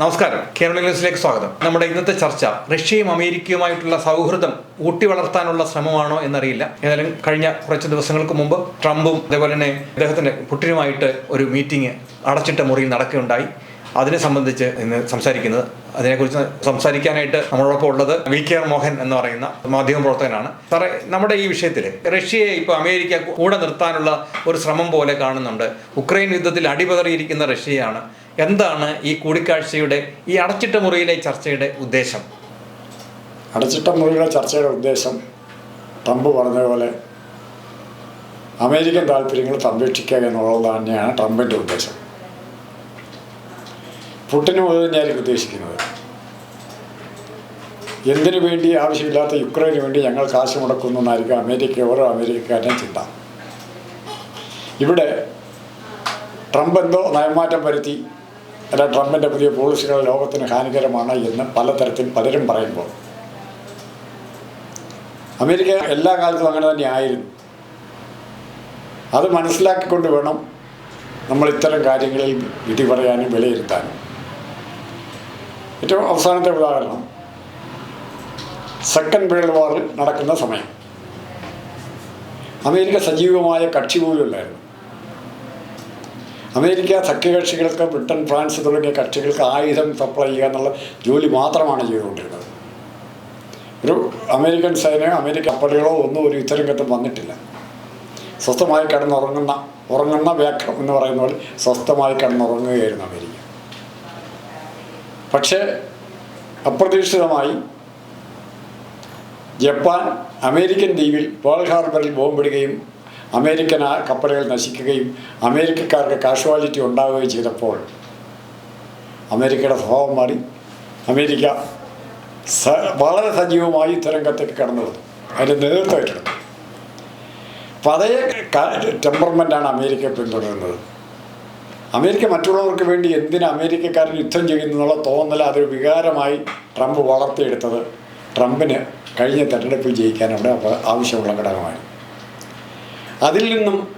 നമസ്കാരം. കേരള ന്യൂസിലേക്ക് സ്വാഗതം. നമ്മുടെ ഇന്നത്തെ ചർച്ച റഷ്യയും അമേരിക്കയുമായിട്ടുള്ള സൗഹൃദം ഊട്ടി വളർത്താനുള്ള ശ്രമമാണോ എന്നറിയില്ല. ഏതായാലും കഴിഞ്ഞ കുറച്ച് ദിവസങ്ങൾക്ക് മുമ്പ് ട്രംപും അതേപോലെ തന്നെ അദ്ദേഹത്തിന്റെ പുട്ടിനുമായിട്ട് ഒരു മീറ്റിംഗ് അടച്ചിട്ട മുറിയിൽ നടക്കുകയുണ്ടായി. അതിനെ സംബന്ധിച്ച് ഇന്ന് സംസാരിക്കുന്നത് അതിനെക്കുറിച്ച് സംസാരിക്കാനായിട്ട് നമ്മളോടൊപ്പം ഉള്ളത് വി കെ ആർ മോഹൻ എന്ന് പറയുന്ന മാധ്യമ പ്രവർത്തകനാണ്. സാറേ നമ്മുടെ ഈ വിഷയത്തിൽ റഷ്യയെ ഇപ്പോൾ അമേരിക്ക കൂടെ നിർത്താനുള്ള ഒരു ശ്രമം പോലെ കാണുന്നുണ്ട്. ഉക്രൈൻ യുദ്ധത്തിൽ അടിപതറിയിരിക്കുന്ന റഷ്യയാണ്. എന്താണ് ഈ കൂടിക്കാഴ്ചയുടെ ഈ അടച്ചിട്ട മുറിയിലെ ചർച്ചയുടെ ഉദ്ദേശം? അടച്ചിട്ട മുറിയിലെ ചർച്ചയുടെ ഉദ്ദേശം ട്രംപ് പറഞ്ഞതുപോലെ അമേരിക്കൻ താല്പര്യങ്ങൾ സംരക്ഷിക്കുക എന്നുള്ളത് തന്നെയാണ് ട്രംപിന്റെ ഉദ്ദേശം. പുട്ടിനും അത് തന്നെയായിരിക്കും ഉദ്ദേശിക്കുന്നത്. എന്തിനു വേണ്ടി ആവശ്യമില്ലാത്ത യുക്രൈന് വേണ്ടി ഞങ്ങൾ കാശ് മുടക്കുന്നു എന്നായിരിക്കും അമേരിക്ക ഓരോ അമേരിക്കക്കാരനും ചിന്ത. ഇവിടെ ട്രംപ് എന്തോ നയമാറ്റം വരുത്തി. അല്ല ട്രംപിന്റെ പുതിയ പോളിസികൾ ലോകത്തിന് ഹാനികരമാണ് എന്ന് പലതരത്തിൽ പലരും പറയുമ്പോൾ. അമേരിക്ക എല്ലാ കാലത്തും അങ്ങനെ തന്നെ ആയിരുന്നു. അത് മനസ്സിലാക്കിക്കൊണ്ട് വേണം നമ്മൾ ഇത്തരം കാര്യങ്ങളിൽ വിധി പറയാനും വിലയിരുത്താനും. ഏറ്റവും അവസാനത്തെ ഉദാഹരണം. സെക്കൻഡ് വേൾഡ് വാറിൽ നടക്കുന്ന സമയം. അമേരിക്ക സജീവമായ കക്ഷി പോലുമില്ലായിരുന്നു അമേരിക്ക സഖ്യകക്ഷികൾക്ക് ബ്രിട്ടൻ ഫ്രാൻസ് തുടങ്ങിയ കക്ഷികൾക്ക് ആയുധം സപ്ലൈ ചെയ്യുക എന്നുള്ള ജോലി മാത്രമാണ് ചെയ്തുകൊണ്ടിരുന്നത്. ഒരു അമേരിക്കൻ സൈന്യം അമേരിക്കൻ കപ്പലുകളോ ഒന്നും ഒരു യുദ്ധരംഗത്തും വന്നിട്ടില്ല. സ്വസ്ഥമായി കിടന്നുറങ്ങുന്ന ഉറങ്ങുന്ന വ്യാഖ്യം എന്ന് പറയുന്ന പോലെ സ്വസ്ഥമായി കിടന്നുറങ്ങുകയായിരുന്നു അമേരിക്ക. പക്ഷേ അപ്രതീക്ഷിതമായി ജപ്പാൻ അമേരിക്കൻ ദ്വീപിൽ പേൾ ഹാർബറിൽ ബോംബിടുകയും അമേരിക്കൻ ആ കപ്പലുകൾ നശിക്കുകയും അമേരിക്കക്കാർക്ക് കാഷ്വാലിറ്റി ഉണ്ടാവുകയും ചെയ്തപ്പോൾ അമേരിക്കയുടെ സ്വഭാവം മാറി. അമേരിക്ക വളരെ സജീവമായി ഇത്തരംഗത്തേക്ക് കടന്നു വന്നു. അതിന്റെ നേതൃത്വം ഏറ്റെടുത്തു. അപ്പോൾ അതേ ടെമ്പർമെന്റാണ് അമേരിക്ക പിന്തുടരുന്നത്. അമേരിക്ക മറ്റുള്ളവർക്ക് വേണ്ടി എന്തിനാ അമേരിക്കക്കാരൻ യുദ്ധം ചെയ്യുന്നു എന്നുള്ള തോന്നൽ അതൊരു വികാരമായി ട്രംപ് വളർത്തിയെടുത്തത്. ട്രംപിന് കഴിഞ്ഞ തെരഞ്ഞെടുപ്പിൽ ജയിക്കാൻ അവിടെ അവ- ആവശ്യമുള്ള ഘടകമായി. അതിൽ നിന്നും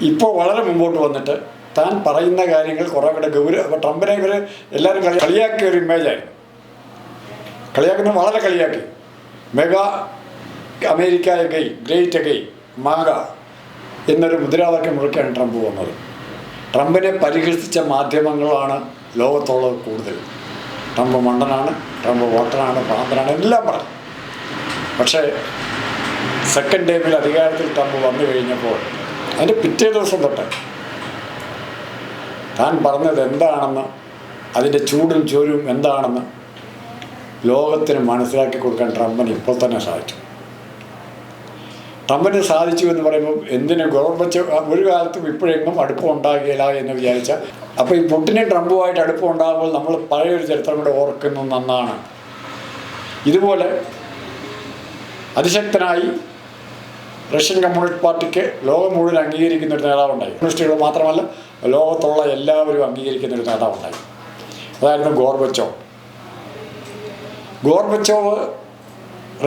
ഇപ്പോൾ വളരെ മുമ്പോട്ട് വന്നിട്ട് താൻ പറയുന്ന കാര്യങ്ങൾ കുറേ കൂടെ ഗൗരവ ട്രംപിനെ ഇവർ എല്ലാവരും കളി കളിയാക്കിയ ഒരു ഇമേജായിരുന്നു കളിയാക്കുന്നത് വളരെ കളിയാക്കി. Make America again great again MAGA എന്നൊരു മുദ്രാവാക്യം മുഴക്കിയാണ് ട്രംപ് വന്നത്. ട്രംപിനെ പരിഹസിച്ച മാധ്യമങ്ങളാണ് ലോകത്തുള്ളത് കൂടുതൽ. ട്രംപ് മണ്ടനാണ് ട്രംപ് വോട്ടനാണ് ഭ്രാന്തനാണ് എല്ലാം പറഞ്ഞു. പക്ഷേ സെക്കൻഡ് ടൈമിൽ അധികാരത്തിൽ ട്രംപ് വന്നു കഴിഞ്ഞപ്പോൾ അതിന്റെ പിറ്റേ ദിവസം തൊട്ട് താൻ പറഞ്ഞത് എന്താണെന്ന് അതിന്റെ ചൂടും ചോരും എന്താണെന്ന് ലോകത്തിന് മനസ്സിലാക്കി കൊടുക്കാൻ ട്രംപിന് ഇപ്പോൾ തന്നെ സാധിച്ചു. ട്രംപിന് സാധിച്ചു എന്ന് പറയുമ്പോൾ എന്തിന് ഗോർബച്ച് ഒരു കാലത്തും ഇപ്പോഴെങ്ങും അടുപ്പം ഉണ്ടാകില്ല എന്ന് വിചാരിച്ച അപ്പോൾ ഈ പുട്ടിനും ട്രംപുമായിട്ട് അടുപ്പം ഉണ്ടാകുമ്പോൾ നമ്മൾ പഴയൊരു ചരിത്രം കൂടെ ഓർക്കുന്ന നന്നാണ്. ഇതുപോലെ അതിശക്തനായി റഷ്യൻ കമ്മ്യൂണിസ്റ്റ് പാർട്ടിക്ക് ലോകം മുഴുവൻ അംഗീകരിക്കുന്ന ഒരു നേതാവുണ്ടായി. കമ്മ്യൂണിസ്റ്റുകൾ മാത്രമല്ല ലോകത്തുള്ള എല്ലാവരും അംഗീകരിക്കുന്ന ഒരു നേതാവുണ്ടായി. അതായിരുന്നു ഗോർബച്ചോ ഗോർബച്ചോവ്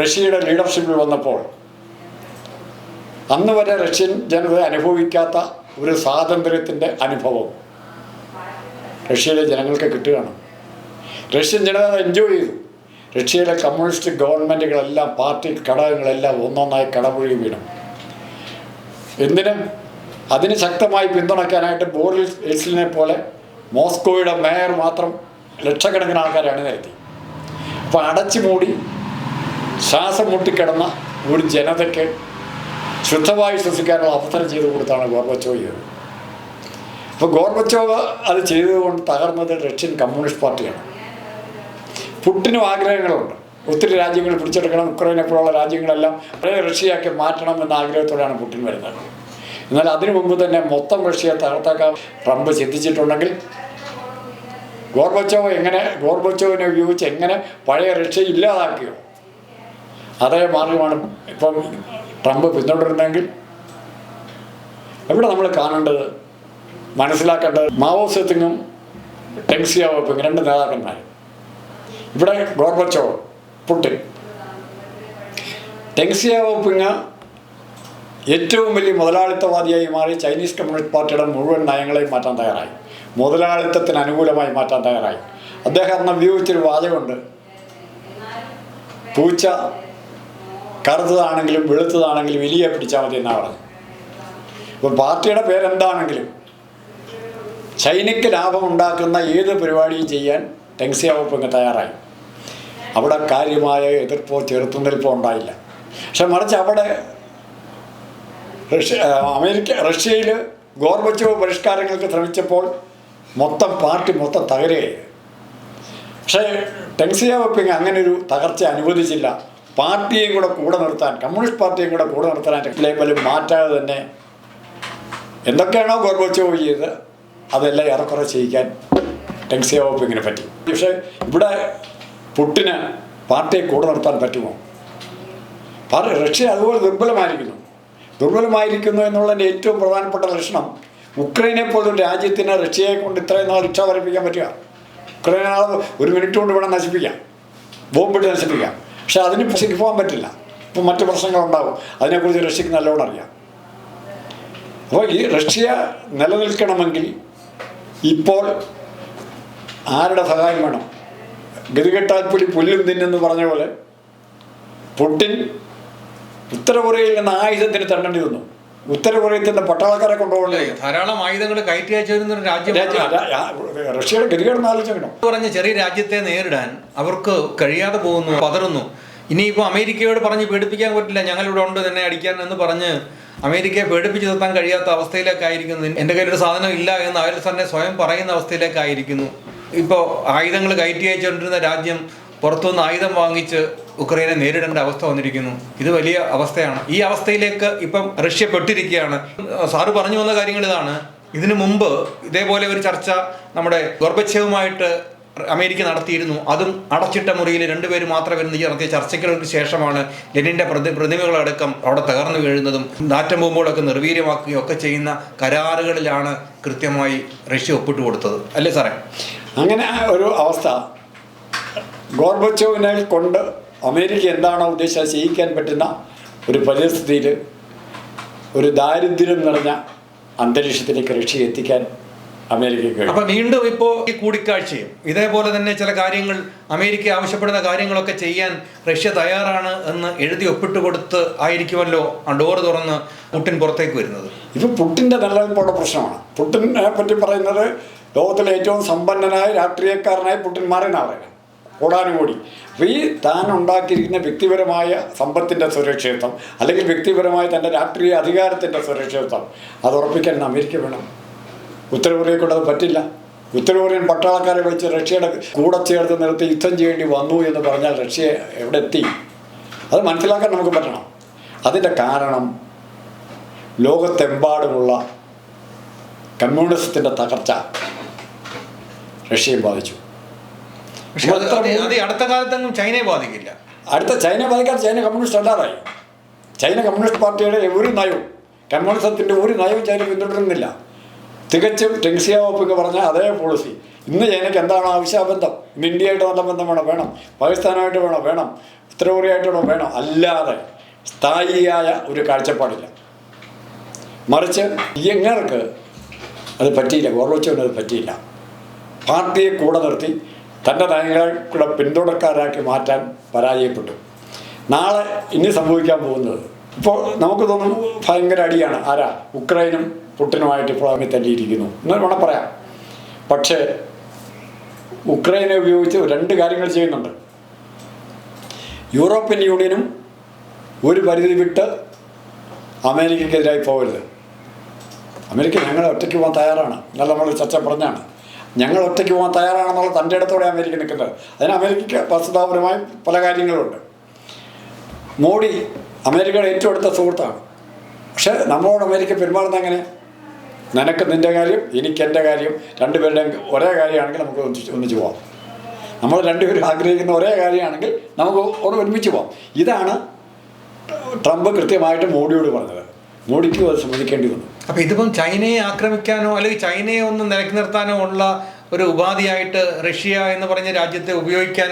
റഷ്യയുടെ ലീഡർഷിപ്പിൽ വന്നപ്പോൾ അന്ന് വരെ റഷ്യൻ ജനത അനുഭവിക്കാത്ത ഒരു സ്വാതന്ത്ര്യത്തിന്റെ അനുഭവം റഷ്യയിലെ ജനങ്ങൾക്ക് കിട്ടുകയാണ്. റഷ്യൻ ജനത എൻജോയ് ചെയ്തു. റഷ്യയിലെ കമ്മ്യൂണിസ്റ്റ് ഗവൺമെന്റുകളെല്ലാം പാർട്ടി ഘടകങ്ങളെല്ലാം ഒന്നൊന്നായി കടമൊഴി വീണു. എന്തിനും? അതിന് ശക്തമായി പിന്തുണയ്ക്കാനായിട്ട് ബോറിസ് എൽസിനെ പോലെ മോസ്കോയുടെ മേയർ മാത്രം ലക്ഷക്കണക്കിന് ആൾക്കാരെ അണിനിരത്തി അപ്പോൾ അടച്ചു മൂടി ശ്വാസം മുട്ടിക്കിടന്ന ഒരു ജനതയ്ക്ക് ശുദ്ധമായി ശ്വസിക്കാനുള്ള അവസരം ചെയ്തു കൊടുത്താണ് ഗോർബച്ചോവ്. ചെയ്തത് അപ്പോൾ ഗോർബച്ചോവ് അത് ചെയ്തതുകൊണ്ട് തകർന്നത് റഷ്യൻ കമ്മ്യൂണിസ്റ്റ് പാർട്ടിയാണ്. പുട്ടിനും ആഗ്രഹങ്ങളുണ്ട്. ഒത്തിരി രാജ്യങ്ങൾ പിടിച്ചെടുക്കണം. ഉക്രൈനെ പോലുള്ള രാജ്യങ്ങളെല്ലാം പഴയ റഷ്യയാക്കി മാറ്റണം എന്ന ആഗ്രഹത്തോടെയാണ് പുട്ടിൻ വരുന്നത്. എന്നാൽ അതിനു മുമ്പ് തന്നെ മൊത്തം റഷ്യയെ തകർത്താക്കാൻ ട്രംപ് ചിന്തിച്ചിട്ടുണ്ടെങ്കിൽ ഗോർബച്ചോവ് എങ്ങനെ ഗോർബച്ചോവിനെ ഉപയോഗിച്ച് എങ്ങനെ പഴയ റഷ്യ ഇല്ലാതാക്കിയോ? അതേ മാർഗമാണ് ഇപ്പം ട്രംപ് പിന്തുടരുന്നെങ്കിൽ ഇവിടെ നമ്മൾ കാണേണ്ടത് മനസ്സിലാക്കേണ്ടത് മാവോ സെത്തിങ്ങും ടെങ്സിയാവും രണ്ട് നേതാക്കന്മാർ ഇവിടെ ഗോർബച്ചോ പുട്ടിൻ ടെങ്സിയാവോപ്പിങ് ഏറ്റവും വലിയ മുതലാളിത്തവാദിയായി മാറി ചൈനീസ് കമ്മ്യൂണിസ്റ്റ് പാർട്ടിയുടെ മുഴുവൻ നയങ്ങളെയും മാറ്റാൻ തയ്യാറായി. മുതലാളിത്തത്തിന് അനുകൂലമായി മാറ്റാൻ തയ്യാറായി. അദ്ദേഹം അന്ന് ഉപയോഗിച്ചൊരു വാചകമുണ്ട്. പൂച്ച കറുത്തതാണെങ്കിലും വെളുത്തതാണെങ്കിലും ഇലിയെ പിടിച്ചാൽ മതി എന്നാണ് പറഞ്ഞത് അപ്പോൾ പാർട്ടിയുടെ പേരെന്താണെങ്കിലും ചൈനയ്ക്ക് ലാഭമുണ്ടാക്കുന്ന ഏത് പരിപാടിയും ചെയ്യാൻ ടെങ്സിയാവപ്പിങ് തയ്യാറായി. അവിടെ കാര്യമായ എതിർപ്പോ ചെറുത്തുനിൽപ്പോ ഉണ്ടായില്ല. പക്ഷെ മറിച്ച് അവിടെ റഷ്യ അമേരിക്ക റഷ്യയിൽ ഗോർബച്ചോവ് പരിഷ്കാരങ്ങൾക്ക് ശ്രമിച്ചപ്പോൾ മൊത്തം പാർട്ടി മൊത്തം തകരുകയായി പക്ഷേ ടെങ്സിയാവപ്പിങ് അങ്ങനെ ഒരു തകർച്ച അനുവദിച്ചില്ല. പാർട്ടിയെയും കൂടെ കൂടെ നിർത്താൻ കമ്മ്യൂണിസ്റ്റ് പാർട്ടിയും കൂടെ കൂടെ നിർത്താൻ ലേബലും മാറ്റാതെ തന്നെ എന്തൊക്കെയാണോ ഗോർബച്ചോവ് ചെയ്തത് അതെല്ലാം ഏറെക്കുറെ ചെയ്യിക്കാൻ ടെക്സിയ വകുപ്പിങ്ങനെ പറ്റി. പക്ഷേ ഇവിടെ പുട്ടിന് പാർട്ടിയെ കൂടെ നിർത്താൻ പറ്റുമോ? പാർട്ടി റഷ്യ അതുപോലെ ദുർബലമായിരിക്കുന്നു. ദുർബലമായിരിക്കുന്നു എന്നുള്ളതിന്റെ ഏറ്റവും പ്രധാനപ്പെട്ട ലക്ഷണം ഉക്രൈനെ പോലൊരു രാജ്യത്തിന് റഷ്യയെ കൊണ്ട് ഇത്രയും നാൾ രക്ഷ വരപ്പിക്കാൻ പറ്റുക. ഉക്രൈനെ ഒരു മിനിറ്റ് കൊണ്ട് വേണം നശിപ്പിക്കാം ബോംബിട്ട് നശിപ്പിക്കാം. പക്ഷെ അതിന് പക്ഷേക്ക് പോകാൻ പറ്റില്ല. ഇപ്പം മറ്റു പ്രശ്നങ്ങളുണ്ടാകും അതിനെക്കുറിച്ച് റഷ്യക്ക് നല്ലോണം അറിയാം. അപ്പോൾ ഈ റഷ്യ നിലനിൽക്കണമെങ്കിൽ ഇപ്പോൾ ആരുടെ സഹായം വേണം? ഗതികെട്ടാൽ പുലി പുല്ലും തിന്നെന്ന് പറഞ്ഞ പോലെ പുട്ടിൻ ഉത്തര കൊറിയയിൽ നിന്ന് ആയുധത്തിന് തണ്ടേണ്ടി വന്നു. ഉത്തര കൊറിയയിൽ പട്ടാളക്കാരെ കൊണ്ടുപോകണ്ടേ? ധാരാളം ആയുധങ്ങൾ കയറ്റി അയച്ചു വരുന്ന ഒരു രാജ്യം റഷ്യയുടെ ഗതികേടെന്ന് ആലോചിക്കണം പറഞ്ഞ ചെറിയ രാജ്യത്തെ നേരിടാൻ അവർക്ക് കഴിയാതെ പോകുന്നു പതറുന്നു. ഇനിയിപ്പോൾ അമേരിക്കയോട് പറഞ്ഞ് പേടിപ്പിക്കാൻ പറ്റില്ല ഞങ്ങളിവിടെ ഉണ്ട് തന്നെ അടിക്കാൻ എന്ന് പറഞ്ഞ് അമേരിക്കയെ പേടിപ്പിച്ച് നിർത്താൻ കഴിയാത്ത അവസ്ഥയിലേക്കായിരിക്കുന്നു. എന്റെ കയ്യിലൊരു സാധനം ഇല്ല എന്ന് അവർ തന്നെ സ്വയം പറയുന്ന അവസ്ഥയിലേക്കായിരിക്കുന്നു. ഇപ്പോൾ ആയുധങ്ങൾ കയറ്റി അയച്ചുകൊണ്ടിരുന്ന രാജ്യം പുറത്തുനിന്ന് ആയുധം വാങ്ങിച്ച് ഉക്രൈനെ നേരിടേണ്ട അവസ്ഥ വന്നിരിക്കുന്നു. ഇത് വലിയ അവസ്ഥയാണ്. ഈ അവസ്ഥയിലേക്ക് ഇപ്പം റഷ്യ പെട്ടിരിക്കുകയാണ്. സാറ് പറഞ്ഞു വന്ന കാര്യങ്ങൾ ഇതാണ്. ഇതിനു മുമ്പ് ഇതേപോലെ ഒരു ചർച്ച നമ്മുടെ ഗർഭച്ഛവുമായിട്ട് അമേരിക്ക നടത്തിയിരുന്നു. അതും അടച്ചിട്ട മുറിയിൽ രണ്ടുപേരും മാത്രം ഇരുന്ന് നടത്തിയ ചർച്ചകൾക്ക് ശേഷമാണ് ലെനിന്റെ പ്രതി പ്രതിമകളടക്കം അവിടെ തകർന്നു വീഴുന്നതും നാറ്റം ബോംബുകളൊക്കെ നിർവീര്യമാക്കുകയും ഒക്കെ ചെയ്യുന്ന കരാറുകളിലാണ് കൃത്യമായി റഷ്യ ഒപ്പിട്ട് കൊടുത്തത് അല്ലേ സാറേ? അങ്ങനെ ഒരു അവസ്ഥ ഗോർബച്ചോവിനെ കൊണ്ട് അമേരിക്ക എന്താണോ ഉദ്ദേശിച്ചത് ചെയ്യിക്കാൻ പറ്റുന്ന ഒരു പരിസ്ഥിതിയിൽ ഒരു ദാരിദ്ര്യം നിറഞ്ഞ അന്തരീക്ഷത്തിലേക്ക് റഷ്യ എത്തിക്കാൻ അമേരിക്കയ്ക്ക് അപ്പൊ വീണ്ടും ഇപ്പോൾ ഈ കൂടിക്കാഴ്ചയും ഇതേപോലെ തന്നെ ചില കാര്യങ്ങൾ അമേരിക്ക ആവശ്യപ്പെടുന്ന കാര്യങ്ങളൊക്കെ ചെയ്യാൻ റഷ്യ തയ്യാറാണ് എന്ന് എഴുതി ഒപ്പിട്ട് കൊടുത്ത് ആയിരിക്കുമല്ലോ ആ ഡോറ് തുറന്ന് പുട്ടിൻ പുറത്തേക്ക് വരുന്നത്? ഇത് പുട്ടിന്റെ നിലനിൽപ്പോടെ പ്രശ്നമാണ്. പുട്ടിനെ പറ്റി പറയുന്നത് ലോകത്തിലെ ഏറ്റവും സമ്പന്നനായ രാഷ്ട്രീയക്കാരനായി പുട്ടിൻ മാറിയെന്നാണ് പറയുന്നത്. കൂടാനുകൂടി. അപ്പോൾ ഈ താൻ ഉണ്ടാക്കിയിരിക്കുന്ന വ്യക്തിപരമായ സമ്പത്തിന്റെ സുരക്ഷിതത്വം അല്ലെങ്കിൽ വ്യക്തിപരമായ തന്റെ രാഷ്ട്രീയ അധികാരത്തിന്റെ സുരക്ഷിതത്വം അത് ഉറപ്പിക്കാൻ അമേരിക്ക വേണം. ഉത്തര കൊറിയയെ കൊണ്ട് അത് പറ്റില്ല. ഉത്തരകൊറിയൻ പട്ടാളക്കാരെ വിളിച്ച് റഷ്യയുടെ കൂടെ ചേർത്ത് നിർത്തി യുദ്ധം ചെയ്യേണ്ടി വന്നു എന്ന് പറഞ്ഞാൽ റഷ്യ എവിടെ എത്തി? അത് മനസ്സിലാക്കാൻ നമുക്ക് പറ്റണം. അതിന്റെ കാരണം ലോകത്തെമ്പാടുമുള്ള കമ്മ്യൂണിസത്തിന്റെ തകർച്ച റഷ്യയെ ബാധിച്ചു. പക്ഷെ അത് അടുത്ത കാലത്തൊന്നും ചൈനയെ ബാധിക്കില്ല. അടുത്ത ചൈന ബാധിക്കാത്ത ചൈന കമ്മ്യൂണിസ്റ്റ് അല്ലാതായി ചൈന കമ്മ്യൂണിസ്റ്റ് പാർട്ടിയുടെ ഒരു നയവും കമ്മ്യൂണിസത്തിന്റെ ഒരു നയവും ചൈന പിന്തുടരുന്നില്ല. തികച്ചും ടെങ്സിയാവപ്പിക്ക് പറഞ്ഞ അതേ പോളിസി ഇന്ന് ചൈനയ്ക്ക് എന്താണ് ആവശ്യബന്ധം? ഇന്ന് ഇന്ത്യയായിട്ട് നല്ല ബന്ധം വേണം. വേണം പാകിസ്ഥാനായിട്ട് വേണം? വേണം. ഉത്തര കൊറിയയായിട്ട് വേണം. വേണം അല്ലാതെ സ്ഥായിയായ ഒരു കാഴ്ചപ്പാടില്ല. മറിച്ച് ഇങ്ങർക്ക് അത് പറ്റിയില്ല. ഗോർബച്ചോവിന് അത് പറ്റിയില്ല. പാർട്ടിയെ കൂടെ നിർത്തി തന്റെ നയങ്ങളെ കൂടെ പിന്തുണക്കാരാക്കി മാറ്റാൻ പരാജയപ്പെട്ടു. നാളെ ഇനി സംഭവിക്കാൻ പോകുന്നത്. ഇപ്പോൾ നമുക്ക് തോന്നും ഭയങ്കര അടിയാണ്. ആരാ? ഉക്രൈനും പുട്ടിനുമായിട്ട് ഇപ്പോൾ തമ്മിൽ തല്ലിയിരിക്കുന്നു. എന്ന് വേണം പറയാം. പക്ഷേ ഉക്രൈനെ ഉപയോഗിച്ച് രണ്ട് കാര്യങ്ങൾ ചെയ്യുന്നുണ്ട്. യൂറോപ്യൻ യൂണിയനും ഒരു പരിധി വിട്ട് അമേരിക്കക്കെതിരായി പോകരുത്. അമേരിക്ക ഞങ്ങൾ ഒറ്റയ്ക്ക് പോകാൻ തയ്യാറാണ്. എന്നാൽ നമ്മൾ ചർച്ച പറഞ്ഞാണ്. ഞങ്ങൾ ഒറ്റയ്ക്ക് പോകാൻ തയ്യാറാണെന്നുള്ള തന്റെ ഇടത്തോടെ അമേരിക്ക നിൽക്കുന്നത്. അതിന് അമേരിക്കയ്ക്ക് വസ്തുതാപരമായി പല കാര്യങ്ങളുണ്ട്. മോഡി അമേരിക്കയുടെ ഏറ്റവും അടുത്ത സുഹൃത്താണ്. പക്ഷേ നമ്മളോട് അമേരിക്ക പെരുമാറുന്നത് എങ്ങനെ? നിനക്ക് നിന്റെ കാര്യം എനിക്ക് എന്റെ കാര്യം രണ്ടുപേരുടെയും ഒരേ കാര്യമാണെങ്കിൽ നമുക്ക് ഒന്നിച്ച് ഒന്നിച്ച് പോവാം. നമ്മൾ രണ്ടുപേരും ആഗ്രഹിക്കുന്ന ഒരേ കാര്യമാണെങ്കിൽ നമുക്ക് ഒന്ന് ഒരുമിച്ച് പോവാം. ഇതാണ് ട്രംപ് കൃത്യമായിട്ട് മോഡിയോട് പറഞ്ഞത്. മോഡിക്ക് അത് സമ്മതിക്കേണ്ടി വന്നു. അപ്പൊ ഇതിപ്പം ചൈനയെ ആക്രമിക്കാനോ അല്ലെങ്കിൽ ചൈനയെ ഒന്ന് നിലയ്ക്ക് നിർത്താനോ ഉള്ള ഒരു ഉപാധിയായിട്ട് റഷ്യ എന്ന് പറഞ്ഞ രാജ്യത്തെ ഉപയോഗിക്കാൻ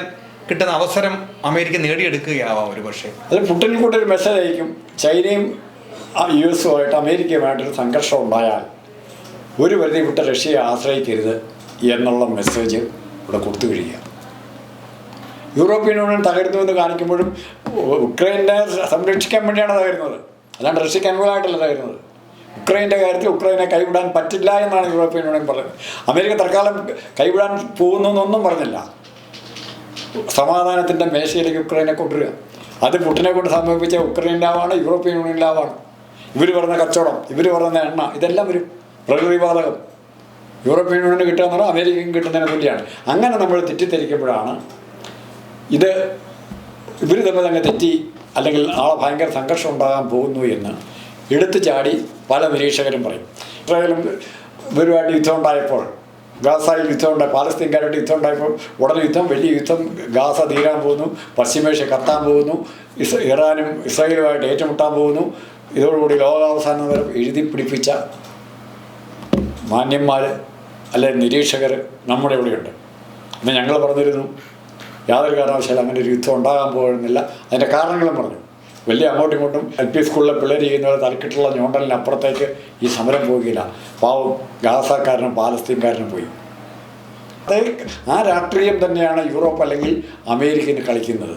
കിട്ടുന്ന അവസരം അമേരിക്ക നേടിയെടുക്കുകയാവാം ഒരു പക്ഷേ അത് പുട്ടിൻ കൂടെ ഒരു മെസ്സേജ് അയക്കും ചൈനയും യു എസുമായിട്ട് അമേരിക്കയുമായിട്ടൊരു സംഘർഷം ഉണ്ടായാൽ ഒരു പരിധി വിട്ട് റഷ്യയെ ആശ്രയിക്കരുത് എന്നുള്ള മെസ്സേജ് ഇവിടെ കൊടുത്തു കഴിയുക യൂറോപ്യൻ യൂണിയൻ തകരുന്നുവെന്ന് കാണിക്കുമ്പോഴും ഉക്രൈനെ സംരക്ഷിക്കാൻ വേണ്ടിയാണ് തകരുന്നത്. അല്ലാണ്ട് റഷ്യക്ക് അനുകൂലമായിട്ടല്ല തകരുന്നത്. ഉക്രൈന്റെ കാര്യത്തിൽ ഉക്രൈനെ കൈവിടാൻ പറ്റില്ല എന്നാണ് യൂറോപ്യൻ യൂണിയൻ പറഞ്ഞത് അമേരിക്ക തൽക്കാലം കൈവിടാൻ പോകുന്നു എന്നൊന്നും പറഞ്ഞില്ല. സമാധാനത്തിന്റെ മേശയിലേക്ക് ഉക്രൈനെ കൊണ്ടുവരിക. അത് പുട്ടിനെ കൊണ്ട് സമീപിച്ച ഉക്രൈൻ ലാവാണ് യൂറോപ്യൻ യൂണിയൻ ലാവാണ്. ഇവർ പറഞ്ഞ കച്ചവടം ഇവർ പറഞ്ഞ എണ്ണ ഇതെല്ലാം ഒരു പ്രകൃതിവാതകം. യൂറോപ്യൻ യൂണിയന് കിട്ടുക എന്ന് പറഞ്ഞാൽ അമേരിക്കയും കിട്ടുന്നതിനെ തുല്യമാണ് അങ്ങനെ നമ്മൾ തെറ്റിദ്ധരിക്കുമ്പോഴാണ് ഇത് ഇവർ തമ്മിൽ അങ്ങ് തെറ്റി അല്ലെങ്കിൽ ആളെ ഭയങ്കര സംഘർഷം ഉണ്ടാകാൻ പോകുന്നു എന്ന് എടുത്തു ചാടി പല നിരീക്ഷകരും പറയും. ഇസ്രായേലും ഇവരുമായിട്ട് യുദ്ധം ഉണ്ടായപ്പോൾ ഗാസയിൽ യുദ്ധം ഉണ്ടായി പാലസ്തീൻകാരായിട്ട് യുദ്ധം ഉണ്ടായപ്പോൾ ഉടനെ യുദ്ധം വലിയ യുദ്ധം ഗാസ തീരാൻ പോകുന്നു പശ്ചിമേഷ്യ കത്താൻ പോകുന്നു ഇസ് ഇറാനും ഇസ്രായേലുമായിട്ട് ഏറ്റുമുട്ടാൻ പോകുന്നു. ഇതോടുകൂടി ലോകാവസാനം വരെ എഴുതി പിടിപ്പിച്ച മാന്യന്മാർ അല്ലെ നിരീക്ഷകർ നമ്മുടെ ഇവിടെയുണ്ട് അന്ന് ഞങ്ങൾ പറഞ്ഞിരുന്നു യാതൊരു കാരണവശാലും അങ്ങനെ ഒരു യുദ്ധം ഉണ്ടാകാൻ പോകുന്നില്ല. അതിന്റെ കാരണങ്ങളും പറഞ്ഞു. വലിയ അങ്ങോട്ടും ഇങ്ങോട്ടും എൽ പി സ്കൂളിലെ പിള്ളേർ ചെയ്യുന്ന പോലെ തലക്കിട്ടുള്ള ഞോണ്ടലിനപ്പുറത്തേക്ക് ഈ സമരം പോകില്ല പാവം ഗാസക്കാരനും പാലസ്തീൻകാരനും പോയി. അത് ആ രാഷ്ട്രീയം തന്നെയാണ് യൂറോപ്പ് അല്ലെങ്കിൽ അമേരിക്കന് കളിക്കുന്നത്.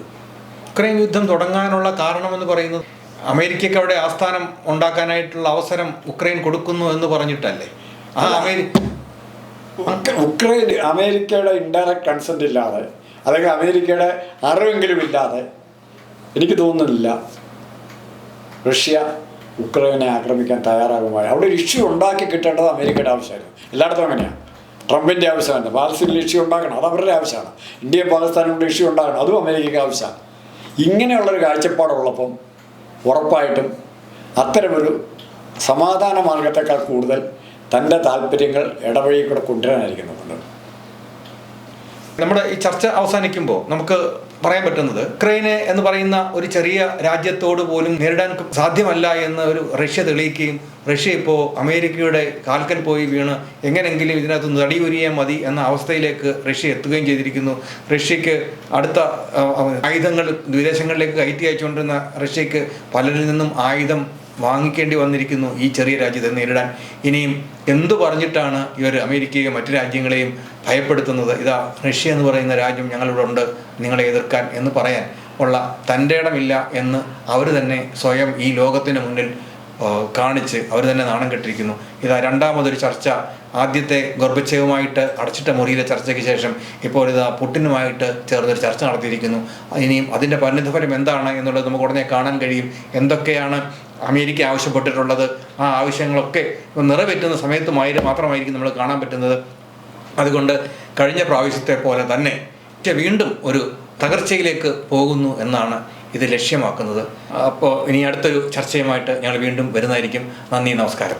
ഉക്രൈൻ യുദ്ധം തുടങ്ങാനുള്ള കാരണമെന്ന് പറയുന്നത് അമേരിക്കയ്ക്ക് അവിടെ ആസ്ഥാനം ഉണ്ടാക്കാനായിട്ടുള്ള അവസരം ഉക്രൈൻ കൊടുക്കുന്നു എന്ന് പറഞ്ഞിട്ടല്ലേ? ആ അമേരിക്ക ഉക്രൈൻ അമേരിക്കയുടെ ഇൻഡയറക്റ്റ് കൺസെന്റ് ഇല്ലാതെ അല്ലെങ്കിൽ അമേരിക്കയുടെ അറിവെങ്കിലും ഇല്ലാതെ എനിക്ക് തോന്നുന്നില്ല റഷ്യ ഉക്രൈനെ ആക്രമിക്കാൻ തയ്യാറാകുമായി. അവിടെ ഒരു ഇഷ്യൂ ഉണ്ടാക്കി കിട്ടേണ്ടത് അമേരിക്കയുടെ ആവശ്യമായിരുന്നു. എല്ലായിടത്തും അങ്ങനെയാണ് ട്രംപിന്റെ ആവശ്യമാണ്. പാലസ്തീനിൽ ഇഷ്യൂ ഉണ്ടാക്കണം. അത് അവരുടെ ആവശ്യമാണ്. ഇന്ത്യയും പാകിസ്ഥാനും കൂടെ ഇഷ്യൂ ഉണ്ടാക്കണം. അതും അമേരിക്കയ്ക്ക് ആവശ്യമാണ്. ഇങ്ങനെയുള്ളൊരു കാഴ്ചപ്പാടുള്ളപ്പം ഉറപ്പായിട്ടും അത്തരമൊരു സമാധാന മാർഗത്തെക്കാൾ കൂടുതൽ തന്റെ താല്പര്യങ്ങൾ ഇടവഴി കൂടെ കൊണ്ടുവരാനായിരിക്കും നോക്കുന്നത് നമ്മുടെ ഈ ചർച്ച അവസാനിക്കുമ്പോൾ നമുക്ക് പറയാൻ പറ്റുന്നത് ഉക്രൈന് എന്ന് പറയുന്ന ഒരു ചെറിയ രാജ്യത്തോട് പോലും നേരിടാൻ സാധ്യമല്ല എന്ന് ഒരു റഷ്യ തെളിയിക്കുകയും റഷ്യ ഇപ്പോൾ അമേരിക്കയുടെ കാൽക്കൽ പോയി വീണ് എങ്ങനെങ്കിലും ഇതിനകത്ത് നടിയുരിയാൽ മതി എന്ന അവസ്ഥയിലേക്ക് റഷ്യ എത്തുകയും ചെയ്തിരിക്കുന്നു. റഷ്യക്ക് അടുത്ത ആയുധങ്ങൾ വിദേശങ്ങളിലേക്ക് കയറ്റി അയച്ചുകൊണ്ടിരുന്ന റഷ്യക്ക് പലരിൽ നിന്നും ആയുധം വാങ്ങിക്കേണ്ടി വന്നിരിക്കുന്നു ഈ ചെറിയ രാജ്യത്തെ നേരിടാൻ. ഇനിയും എന്തു പറഞ്ഞിട്ടാണ് ഇവർ അമേരിക്കയെയും മറ്റു രാജ്യങ്ങളെയും ഭയപ്പെടുത്തുന്നത്? ഇതാ റഷ്യ എന്ന് പറയുന്ന രാജ്യം ഞങ്ങളിവിടെ ഉണ്ട് നിങ്ങളെ എതിർക്കാൻ എന്ന് പറയാൻ ഉള്ള തന്റെ ഇടമില്ല എന്ന് അവർ തന്നെ സ്വയം ഈ ലോകത്തിന് മുന്നിൽ കാണിച്ച് അവർ തന്നെ നാണം കെട്ടിരിക്കുന്നു. ഇതാ രണ്ടാമതൊരു ചർച്ച. ആദ്യത്തെ ഗർഭച്ചയുമായിട്ട് അടച്ചിട്ട മുറിയിലെ ചർച്ചയ്ക്ക് ശേഷം ഇപ്പോൾ ഇതാ പുട്ടിനുമായിട്ട് ചേർന്നൊരു ചർച്ച നടത്തിയിരിക്കുന്നു. ഇനിയും അതിന്റെ പരിണിതഫലം എന്താണ് എന്നുള്ളത് നമുക്ക് ഉടനെ കാണാൻ കഴിയും. എന്തൊക്കെയാണ് അമേരിക്ക ആവശ്യപ്പെട്ടിട്ടുള്ളത് ആ ആവശ്യങ്ങളൊക്കെ നിറവേറ്റുന്ന സമയത്തുമായി മാത്രമായിരിക്കും നമ്മൾ കാണാൻ പറ്റുന്നത്. അതുകൊണ്ട് കഴിഞ്ഞ പ്രാവശ്യത്തെ പോലെ തന്നെ വീണ്ടും ഒരു തകർച്ചയിലേക്ക് പോകുന്നു എന്നാണ് ഇത് ലക്ഷ്യമാക്കുന്നത്. അപ്പോൾ ഇനി അടുത്തൊരു ചർച്ചയുമായിട്ട് ഞങ്ങൾ വീണ്ടും വരുന്നതായിരിക്കും. നന്ദി നമസ്കാരം.